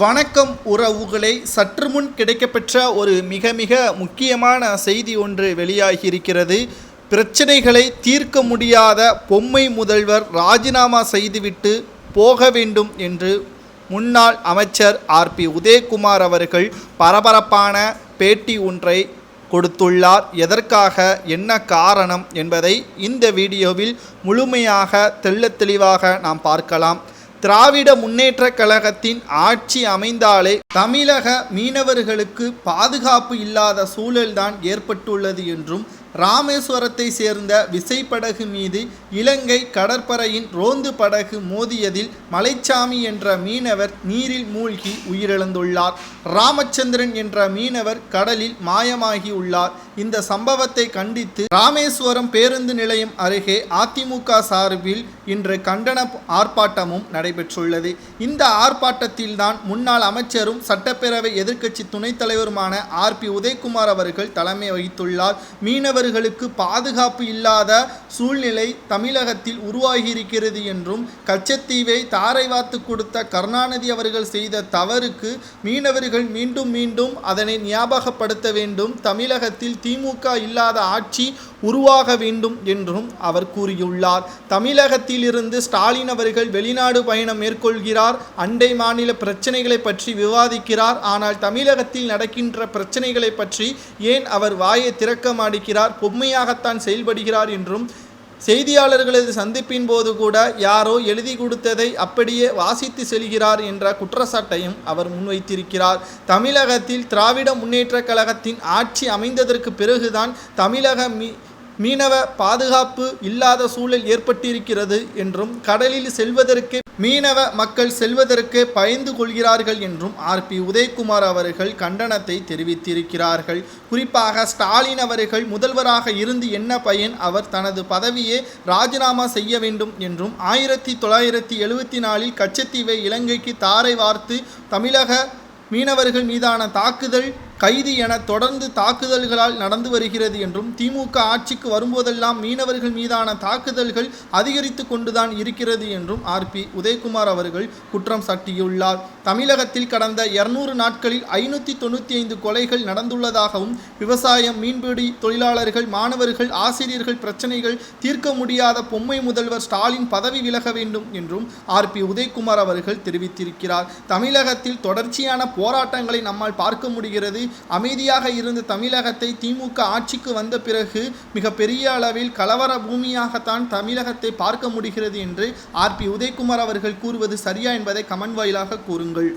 வணக்கம் உறவுகளை. சற்று முன் கிடைக்கப்பெற்ற ஒரு மிக மிக முக்கியமான செய்தி ஒன்று வெளியாகி இருக்கிறது பிரச்சனைகளை தீர்க்க முடியாத பொம்மை முதல்வர் ராஜினாமா செய்துவிட்டு போக வேண்டும் என்று முன்னாள் அமைச்சர் ஆர்பி உதயகுமார் அவர்கள் பரபரப்பான பேட்டி ஒன்றை கொடுத்துள்ளார். எதற்காக? என்ன காரணம்? என்பதை இந்த வீடியோவில் முழுமையாக தெள்ள தெளிவாக நாம் பார்க்கலாம். திராவிட முன்னேற்ற கழகத்தின் ஆட்சி அமைந்தாலே தமிழக மீனவர்களுக்கு பாதுகாப்பு இல்லாத சூழல்தான் ஏற்பட்டுள்ளது என்றும் ராமேஸ்வரத்தை சேர்ந்த விசைப்படகு மீது இலங்கை கடற்படையின் ரோந்து படகு மோதியதில் மலைச்சாமி என்ற மீனவர் நீரில் மூழ்கி உயிரிழந்துள்ளார். ராமச்சந்திரன் என்ற மீனவர் கடலில் மாயமாகி உள்ளார். இந்த சம்பவத்தை கண்டித்து ராமேஸ்வரம் பேருந்து நிலையம் அருகே அதிமுக சார்பில் இன்று கண்டன ஆர்ப்பாட்டமும் நடைபெற்றுள்ளது. இந்த ஆர்ப்பாட்டத்தில்தான் முன்னாள் அமைச்சரும் சட்டப்பேரவை எதிர்க்கட்சி துணைத் தலைவருமான ஆர் பி உதயகுமார் அவர்கள் தலைமை வகித்துள்ளார். மீனவர்களுக்கு பாதுகாப்பு இல்லாத சூழ்நிலை தமிழகத்தில் உருவாகியிருக்கிறது என்றும் கச்சத்தீவை தாரை வாத்து கொடுத்த கருணாநிதி அவர்கள் செய்த தவறுக்கு மீனவர்கள் மீண்டும் மீண்டும் அதனை ஞாபகப்படுத்த வேண்டும். தமிழகத்தில் திமுக இல்லாத ஆட்சி உருவாக வேண்டும் என்றும் அவர் கூறியுள்ளார். தமிழகத்திலிருந்து ஸ்டாலின் அவர்கள் வெளிநாடு பயணம் மேற்கொள்கிறார். அண்டை மாநில பிரச்சனைகளை பற்றி விவாதிக்கிறார். ஆனால் தமிழகத்தில் நடக்கின்ற பிரச்சனைகளை பற்றி ஏன் அவர் வாயை திறக்க மாட்டேங்கிறார்? பொம்மையாகத்தான் செயல்படுகிறார் என்றும் செய்தியாளர்களது சந்திப்பின் போது கூட யாரோ எழுதி கொடுத்ததை அப்படியே வாசித்து செல்கிறார் என்ற குற்றச்சாட்டையும் அவர் முன்வைத்திருக்கிறார். தமிழகத்தில் திராவிட முன்னேற்றக் கழகத்தின் ஆட்சி அமைந்ததற்கு பிறகுதான் தமிழக மீ மீனவ பாதுகாப்பு இல்லாத சூழல் ஏற்பட்டிருக்கிறது என்றும் கடலில் செல்வதற்கு மீனவ மக்கள் செல்வதற்கு பயந்து கொள்கிறார்கள் என்றும் ஆர்பி உதயகுமார் அவர்கள் கண்டனத்தை தெரிவித்திருக்கிறார்கள். குறிப்பாக ஸ்டாலின் அவர்கள் முதல்வராக இருந்து என்ன பயன்? அவர் தனது பதவியை ராஜினாமா செய்ய வேண்டும் என்றும் ஆயிரத்தி தொள்ளாயிரத்தி எழுபத்தி நாலில் கச்சத்தீவை இலங்கைக்கு தாரை வார்த்து தமிழக மீனவர்கள் மீதான தாக்குதல் கைது என தொடர்ந்து தாக்குதல்களால் நடந்து வருகிறது என்றும் திமுக ஆட்சிக்கு வரும்போதெல்லாம் மீனவர்கள் மீதான தாக்குதல்கள் அதிகரித்து கொண்டுதான் இருக்கிறது என்றும் ஆர்பி உதயகுமார் அவர்கள் குற்றம் சாட்டியுள்ளார். தமிழகத்தில் கடந்த இருநூறு நாட்களில் ஐநூற்றி தொண்ணூற்றி ஐந்து கொலைகள் நடந்துள்ளதாகவும் விவசாயம் மீன்பிடி தொழிலாளர்கள் மாணவர்கள் ஆசிரியர்கள் பிரச்சனைகள் தீர்க்க முடியாத பொம்மை முதல்வர் ஸ்டாலின் பதவி விலக வேண்டும் என்றும் ஆர்பி உதயகுமார் அவர்கள் தெரிவித்திருக்கிறார். தமிழகத்தில் தொடர்ச்சியான போராட்டங்களை நம்மால் பார்க்க முடிகிறது. அமைதியாக இருந்த தமிழகத்தை திமுக ஆட்சிக்கு வந்த பிறகு மிக பெரிய அளவில் கலவர பூமியாகத்தான் தமிழகத்தை பார்க்க முடிகிறது என்று ஆர் பி உதயகுமார் அவர்கள் கூறுவது சரியா என்பதை கமெண்ட் வாயிலாக கூறுங்கள்.